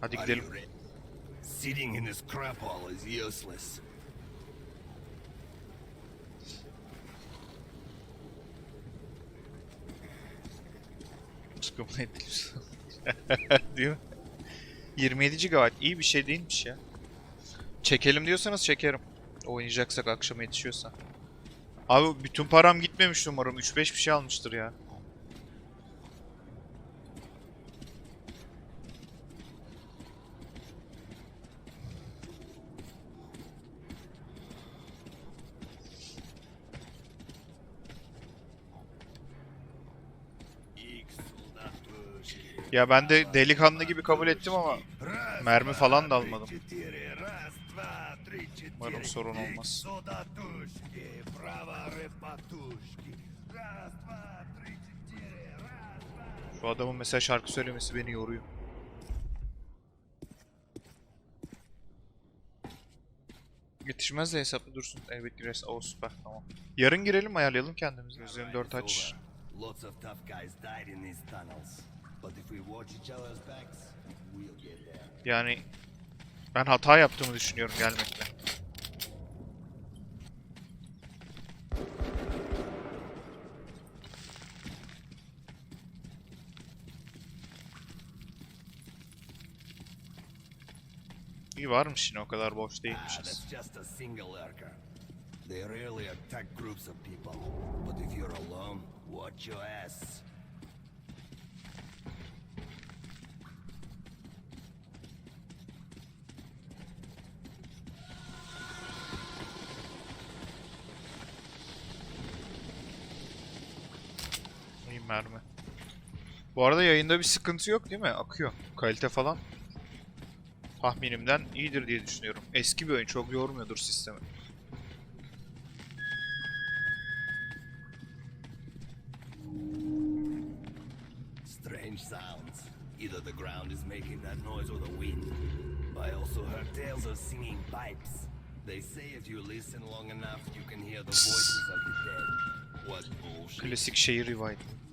Hadi gidelim. Sitting in this crap hole is useless. Sıkılma. Değil mi? 27 GB iyi bir şey değilmiş ya. Çekelim diyorsanız çekerim. Oynayacaksak akşama yetişiyorsa. Abi bütün param gitmemiş umarım. 3-5 bir şey almıştır ya. Ya ben de delikanlı gibi kabul ettim ama mermi falan da almadım. Umarım sorun olmaz. Şu adamın mesela şarkı söylemesi beni yoruyor. Yetişmez de hesaplı dursun. Evet gireriz. O süper tamam. Yarın girelim ayarlayalım kendimizi. Gözlerini dört aç. Lots of tough guys died in these tunnels. But if we watch each other's backs, we'll get there. Yani ben hata yaptığımı düşünüyorum gelmekle. İyi varmış yine o kadar boş değilmişiz. They rarely attack groups of people. But if you're alone, watch your ass. İyi mermi. Bu arada yayında bir sıkıntı yok değil mi? Akıyor. Kalite falan. Tahminimden iyidir diye düşünüyorum. Eski bir oyun çok yormuyordur sistemi. Strange sounds. Either the ground is making that noise or the wind. I also heard tales of singing pipes. They say if you listen long enough, you can hear the voices of the dead. What bullshit. Klasik şehir rivayeti.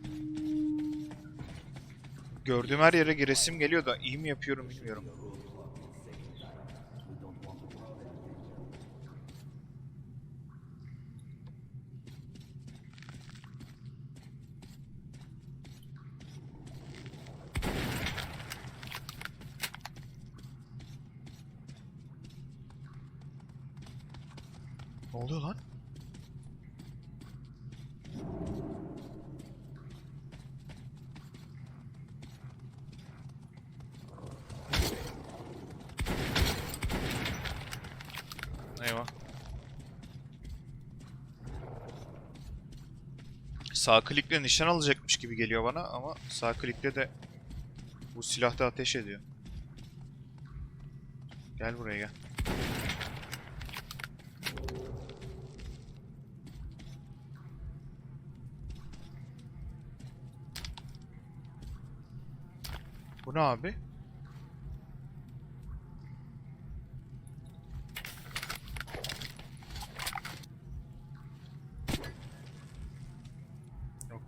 Gördüğüm her yere giresim geliyor da iyi mi yapıyorum bilmiyorum. Ne oluyor lan? Eyvah. Sağ klikle nişan alacakmış gibi geliyor bana ama sağ klikle de bu silahta ateş ediyor. Gel buraya gel. Bu ne abi?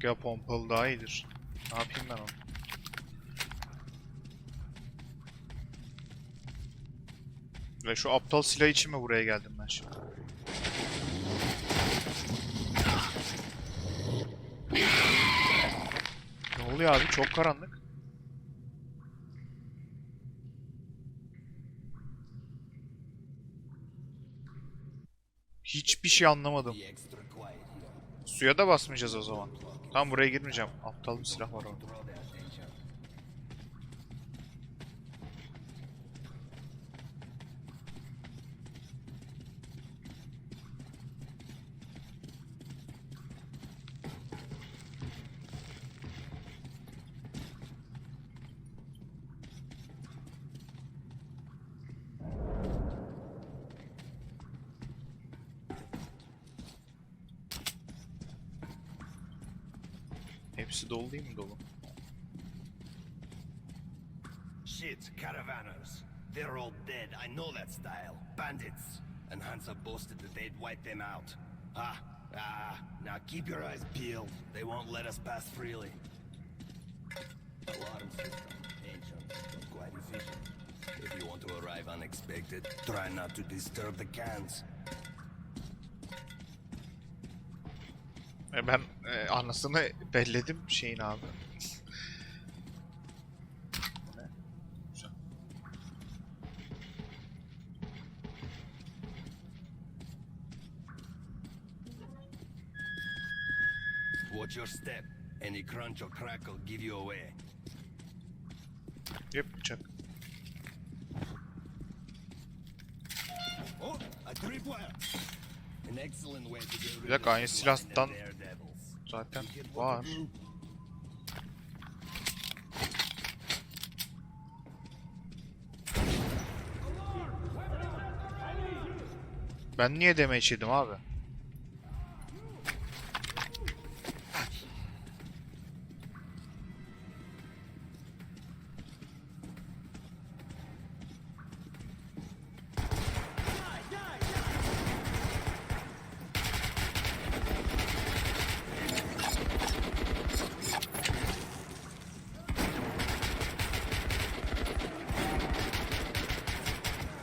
Ya pompalı daha iyidir. Ne yapayım ben onu? Ve şu aptal silah için mi buraya geldim ben şimdi? Ne oluyor abi? Çok karanlık. Hiçbir şey anlamadım. Suya da basmayacağız o zaman. Tam buraya girmeyeceğim. Aptal bir silah var orada. Hepsi dolu değil mi dolu? Shit, caravanners. They're all dead. I know that style. Bandits. And Hansa boasted that they'd wipe them out. Ah, ah. Now keep your eyes peeled. They won't let us pass freely. Alarm system. Ancient, but quite efficient. If you want to arrive unexpected. Try not to disturb the cans. E ben e, anasını belledim şeyin abi. Watch your step. Any crunch or crackle give you away. Yep bıçak. Oh, a tripwire! An excellent way to get rid Bir dakika, of aynı silahtan. Zaten var. Ben niye damage yedim abi?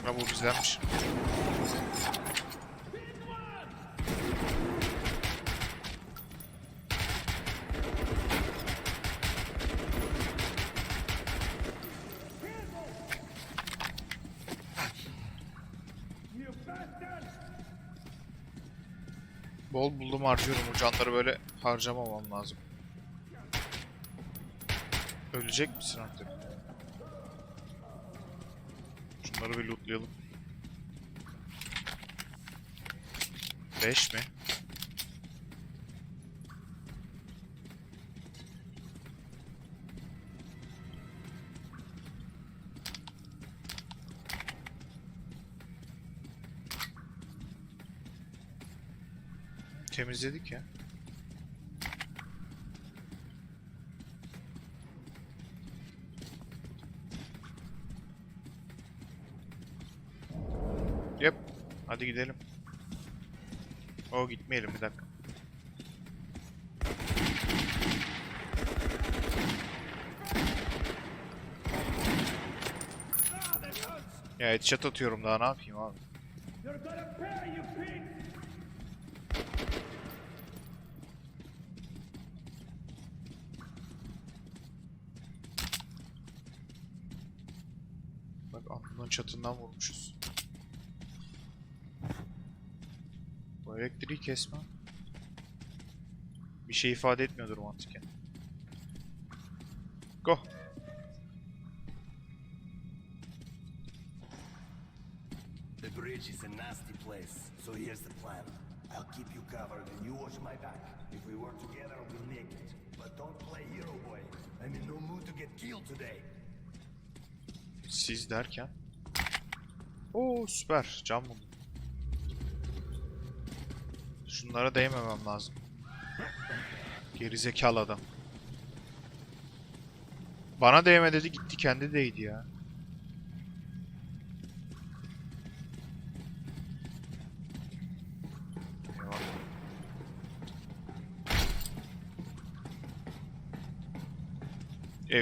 Ya bu bizdenmiş. Bol buldum harcıyorum. Canları böyle harcamamam lazım. Ölecek misin artık? Şunları bir lootlayalım. 5 mi? Temizledik ya. Yep. Hadi gidelim. O gitmeyelim bir dakika. Ya headshot atıyorum daha ne yapayım abi. Bak aklının çatından vurmuşuz. Bu elektriği kesme. Bir şey ifade etmiyordur mantıken. Go. The bridge is a nasty place, so here's the plan. I'll keep you covered and you watch my back. If we work together, we'll make it. But don't play hero boy. I'm in no mood to get killed today. Siz derken. Oo süper. Cam buldum. Şunlara değmemem lazım. Gerizekalı adam. Bana değme dedi gitti kendi değdi ya.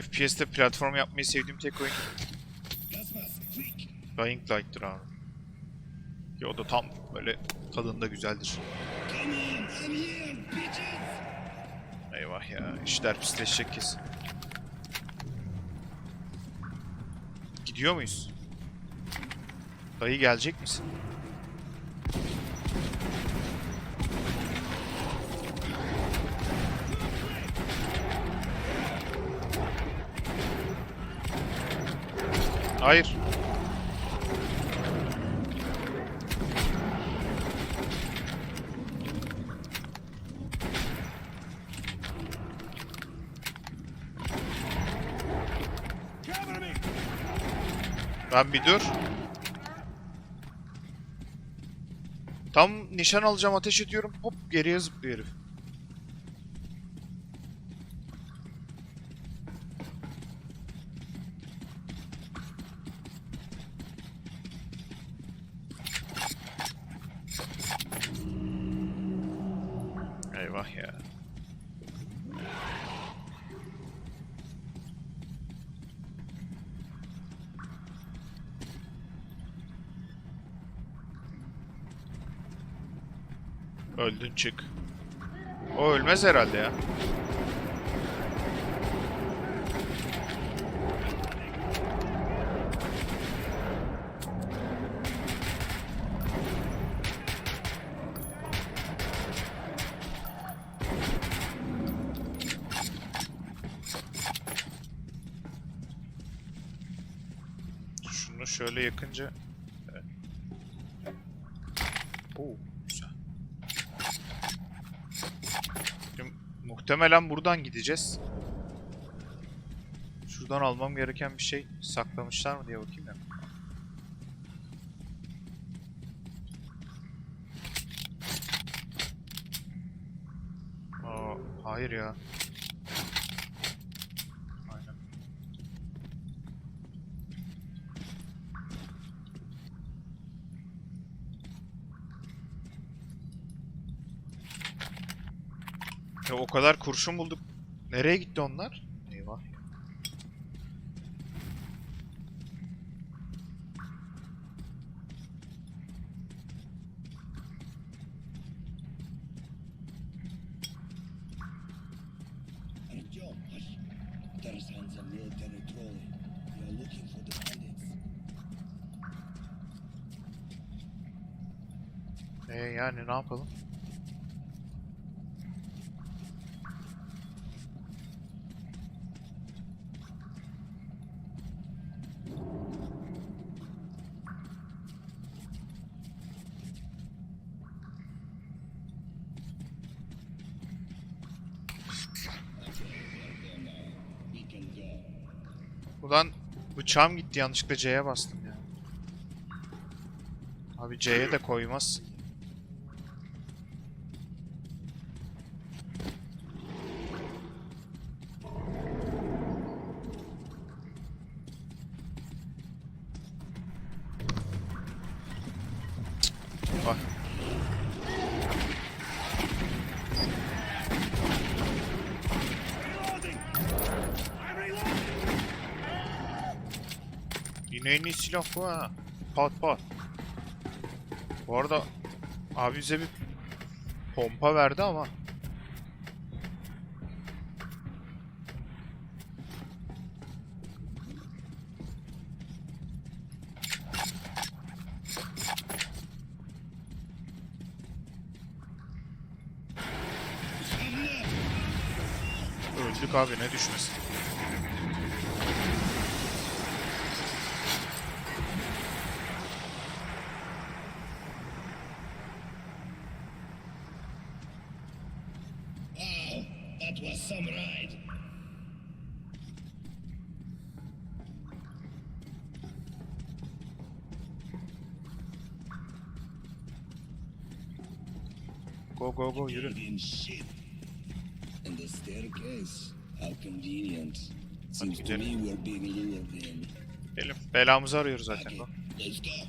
FPS'te platform yapmayı sevdiğim tek oyun Dying Light'tır abi. Ki o da tam böyle tadında güzeldir. Eyvah ya, işler pisleşecek kesin. Gidiyor muyuz? Dayı gelecek misin? Hayır. Ben bir dur. Tam nişan alacağım ateş ediyorum hop geriye zıplıyor herif. Eyvah ya. Öldün çık. O ölmez herhalde ya. Şunu şöyle yakınca... Evet. Oo, güzel. Şimdi muhtemelen buradan gideceğiz. Şuradan almam gereken bir şey saklamışlar mı diye bakayım ya. Aa, hayır ya. Ya o kadar kurşun bulduk. Nereye gitti onlar? Eyvah. Bandits. Ee yani ne yapalım? We can go. Ulan bıçağım gitti yanlışlıkla C'ye bastım ya. Abi C'ye de koymazsın. Bak. En iyi silah bu ha. Pat pat. Bu arada abi bize bir pompa verdi ama. Öldük abi ne düşmesin. Ride. Go go go yürü. And the staircase. How convenient. Seems to gidelim. me we're being lured in. Gelin. Belamızı arıyoruz zaten. Go. let's go.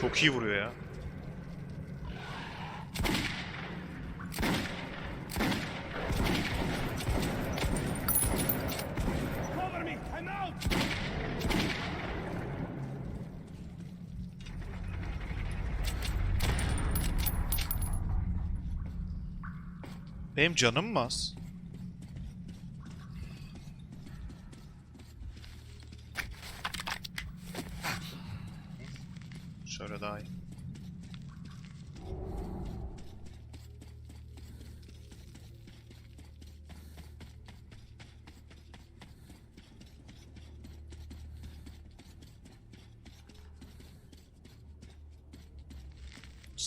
Çok iyi vuruyor ya. Benim canım mı az? Şöyle daha iyi.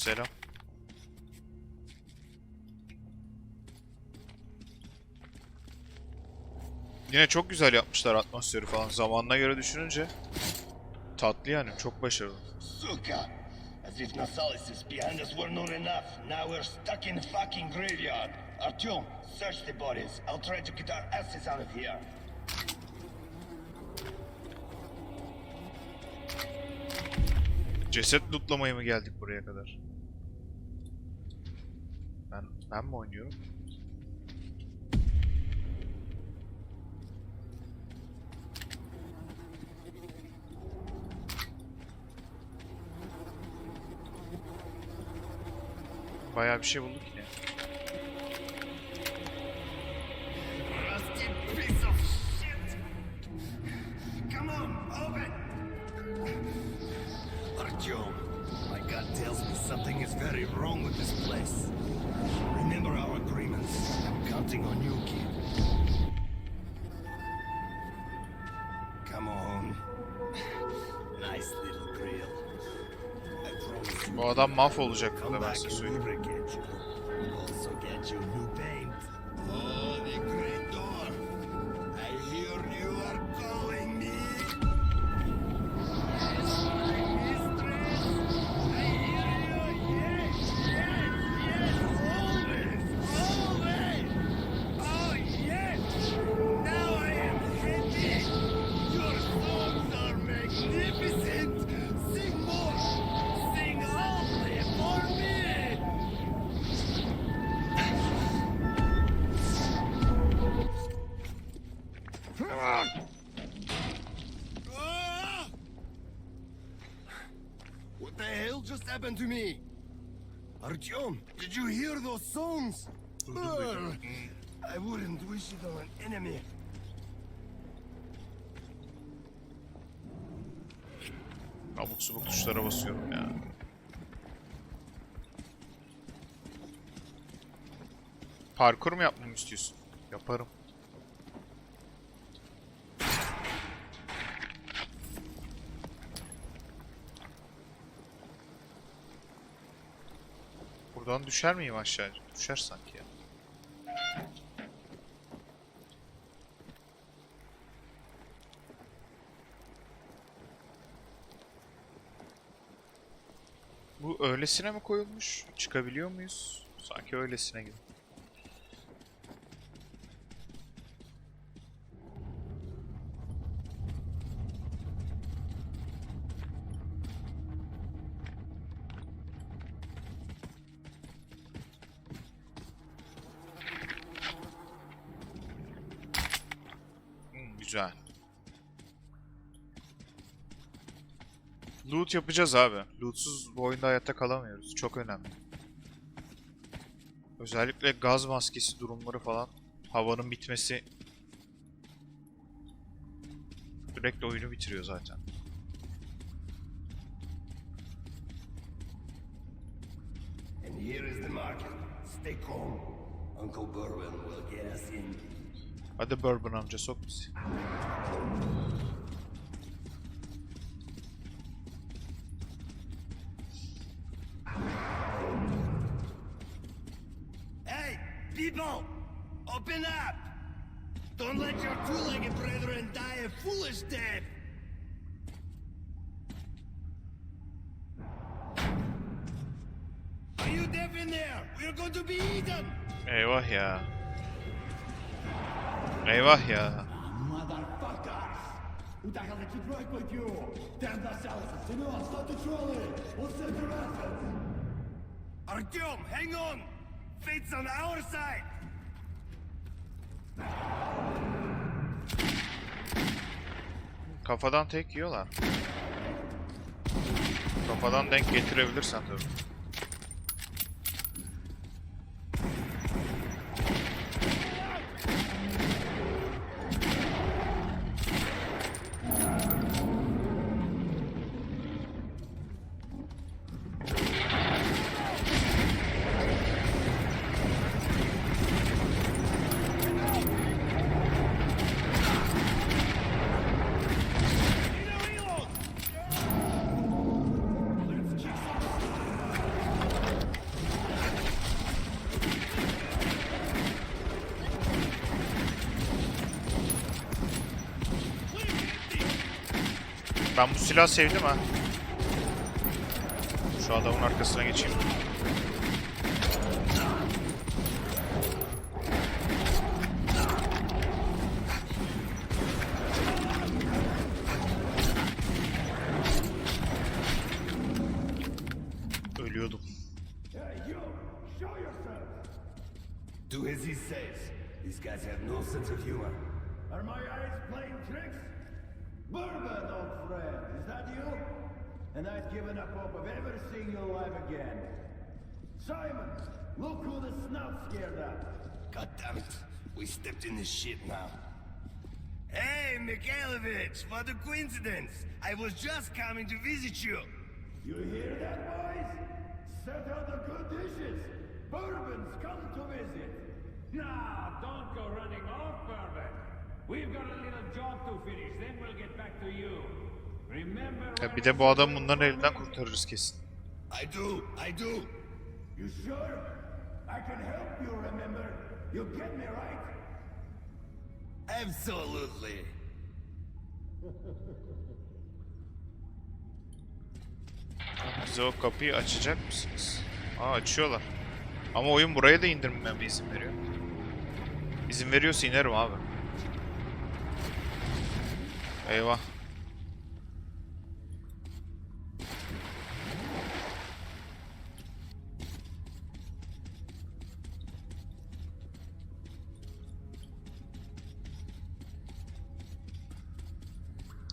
Selam. Yine çok güzel yapmışlar atmosferi falan. Zamanına göre düşününce tatlı yani. Çok başarılı. Suka! As if Nasalis behind us were not enough. Now we're stuck in fucking graveyard. Artyom, search the bodies. I'll try to get our asses out of here. Ceset lootlamaya mı geldik buraya kadar? Ben mi oynuyorum? Bayağı bir şey bulduk yine. Bu adam mahvolacak burada ben size söyleyeyim. Happened to me? Artyom, did you hear those songs? I wouldn't wish it on an enemy. Abuk subuk tuşlara basıyorum ya. Parkur mu yapmamı istiyorsun? Yaparım. Buradan düşer miyim aşağı? Düşer sanki ya. Bu öylesine mi koyulmuş? Çıkabiliyor muyuz? Sanki öylesine gibi. Hmm, güzel. Loot yapacağız abi. Lootsuz bu oyunda hayatta kalamıyoruz. Çok önemli. Özellikle gaz maskesi durumları falan. Havanın bitmesi direkt oyunu bitiriyor zaten. And here is the market. Stay calm. Uncle Berwin will get us in. Hadi Bourbon amca sok bizi. Die a foolish death! Are you deaf in there? We're going to be eaten! Eyvah ya. Eyvah ya. Motherfuckers! Who the hell did you drink with you? Damn the cells! Senor, stop the trolley! We'll send your assets! Artyom, hang on! Fate's on our side! Kafadan tek yiyorlar. Kafadan denk getirebilirsen tabii. Ben bu silahı sevdim ha. Şu adamın arkasına geçeyim. Ölüyordum. Do as he says. These guys have no sense of humor. Are my eyes playing tricks? Bourbon, old friend, is that you? And I've given up hope of ever seeing you alive again. Simon, look who the snout scared up. God damn it. We stepped in this shit now. Hey, Mikhailovich, what a coincidence. I was just coming to visit you. You hear that, boys? Set out the good dishes. Bourbon's come to visit. Now, don't go running off, Bourbon. We've got a little job to finish, then we'll get back to you. Remember Ya bir de bu adam bunların elinden kurtarırız kesin. I do, I do. You sure? I can help you, remember? You get me right? Absolutely. Bize o kapıyı açacak mısınız? Aa açıyorlar. Ama oyun buraya da indirmeme izin veriyor. İzin veriyorsa inerim abi. Eyvah.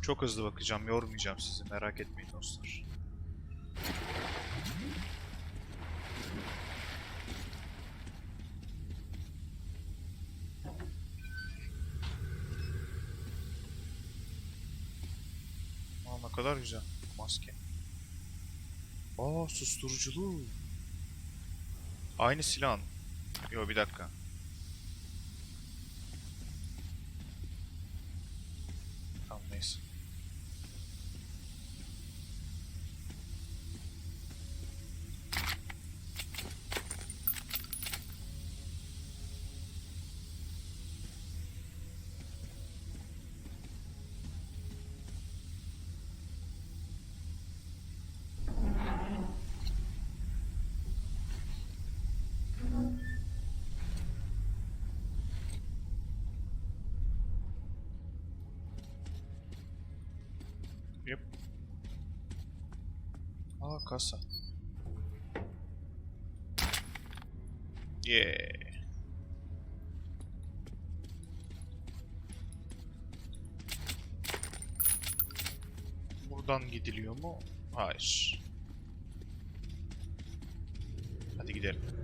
Çok hızlı bakacağım, yormayacağım sizi. Merak etmeyin dostlar. Aa ne kadar güzel maske. Aa susturuculu. Aynı silahın. Yo bir dakika. Tamam neyse. Yep. Aa kasa. Yeah. Buradan gidiliyor mu? Hayır. Hadi gidelim.